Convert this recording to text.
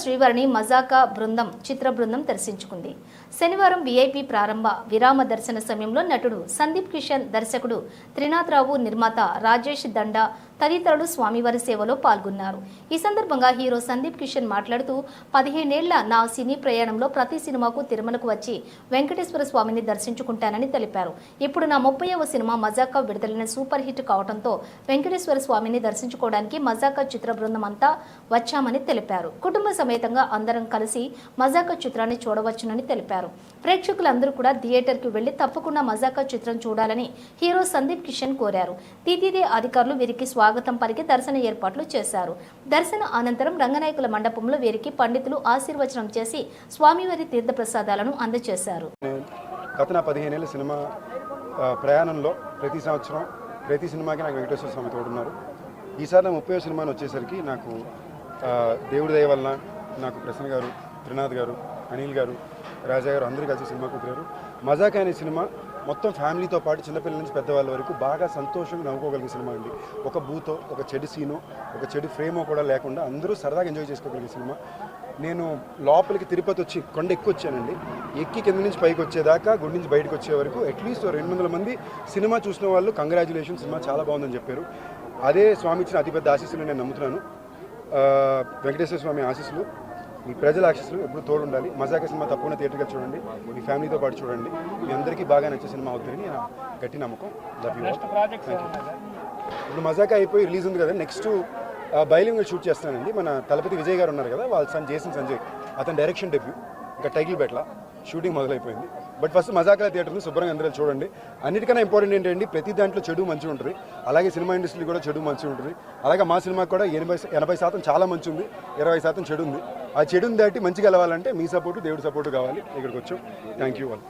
శ్రీవారిని మజాకా బృందం చిత్ర బృందం దర్శించుకుంది. శనివారం వీఐపీ ప్రారంభ విరామ దర్శన సమయంలో నటుడు సందీప్ కిషన్ దర్శకుడు త్రినాథరావు నిర్మాత రాజేష్ దండా తదితరులు స్వామివారి సేవలో పాల్గొన్నారు. ఈ సందర్భంగా హీరో సందీప్ కిషన్ మాట్లాడుతూ పదిహేనేళ్ళ నా సినీ ప్రయాణంలో ప్రతి సినిమాకు తిరుమలకు వచ్చి వెంకటేశ్వర స్వామిని దర్శించుకుంటానని తెలిపారు. ఇప్పుడు నా ముప్పైవ సినిమా మజాకా విడుదలైన సూపర్ హిట్ కావడంతో వెంకటేశ్వర స్వామిని దర్శించుకోవడానికి మజాకా చిత్ర బృందం అంతా వచ్చామని తెలిపారు. కుటుంబ సమేతంగా అందరం కలిసి మజాకా చిత్రాన్ని చూడవచ్చునని తెలిపారు. ప్రేక్షకులందరూ కూడా థియేటర్కి వెళ్ళి తప్పకుండా మజాకా చిత్రం చూడాలని హీరో సందీప్ కిషన్ కోరారు. టీటీడీ అధికారులు వీరికి స్వాగతం పలికి దర్శన ఏర్పాట్లు చేశారు. దర్శన అనంతరం రంగనాయకుల మండపంలో వీరికి పండితులు ఆశీర్వచనం చేసి స్వామివారి తీర్థప్రసాదాలను అందజేశారు. గత నా పదిహేనేళ్ళ సినిమా ప్రయాణంలో ప్రతి సంవత్సరం ప్రతి సినిమాకి నాకు వెంకటేశ్వర స్వామి తోడున్నారు. ఈసారి నా ముప్పై సినిమాని వచ్చేసరికి నాకు దేవుడి దయ వలన నాకు ప్రసన్న గారు త్రినాథ్ గారు అనిల్ గారు రాజా గారు అందరూ కలిసి సినిమా కుదిరారు మజాక్ అనే సినిమా మొత్తం ఫ్యామిలీతో పాటు చిన్నపిల్లల నుంచి పెద్దవాళ్ళ వరకు బాగా సంతోషంగా నవ్వుకోగలిగే సినిమా అండి. ఒక బూతో ఒక చెడు సీనో ఒక చెడు ఫ్రేమో కూడా లేకుండా అందరూ సరదాగా ఎంజాయ్ చేసుకోగలిగే సినిమా. నేను లోపలికి తిరుపతి వచ్చి కొండ ఎక్కువ వచ్చానండి ఎక్కి కింద నుంచి పైకి వచ్చేదాకా గుడి నుంచి బయటకు వచ్చే వరకు అట్లీస్ట్ రెండు వందల మంది సినిమా చూసిన వాళ్ళు కంగ్రాచులేషన్ సినిమా చాలా బాగుందని చెప్పారు. అదే స్వామి ఇచ్చిన అతిపెద్ద ఆశీస్సులు నేను నమ్ముతున్నాను. వెంకటేశ్వర స్వామి ఆశీస్సులు మీ ప్రజల ఆశీస్సులు ఎప్పుడు తోడు ఉండాలి మజాక సినిమా తప్పకుండా థియేటర్గా చూడండి. మీ ఫ్యామిలీతో పాటు చూడండి. మీ అందరికీ బాగా నచ్చే సినిమా అవుతుందని నా గట్టి నమ్మకం. లవ్ యూ ఇప్పుడు మజాకా అయిపోయి రిలీజ్ ఉంది కదా నెక్స్ట్ బయలింగ్ షూట్ చేస్తానండి. మన తలపతి విజయ్ గారు ఉన్నారు కదా వాళ్ళ సన్ జేసన్ సంజయ్ అతని డైరెక్షన్ డెబ్యూ ఇంకా టైటిల్ బెట్ల. షూటింగ్ మొదలైపోయింది. బట్ ఫస్ట్ మజాకల థియేటర్ శుభ్రంగా అందరూ చూడండి. అన్నిటికన్నా ఇంపార్టెంట్ ఏంటంటే ప్రతి దాంట్లో చెడు మంచి ఉంటుంది. అలాగే సినిమా ఇండస్ట్రీ కూడా చెడు మంచి ఉంటుంది. అలాగే మా సినిమాకి కూడా ఎనభై ఎనభై శాతం చాలా మంచి ఉంది. ఇరవై శాతం చెడు ఉంది. ఆ చెడుని దాటి మంచిగా గెలవాలంటే మీ సపోర్టు దేవుడి సపోర్టు కావాలి. ఇక్కడికి వచ్చాం. థ్యాంక్ యూ వాళ్ళు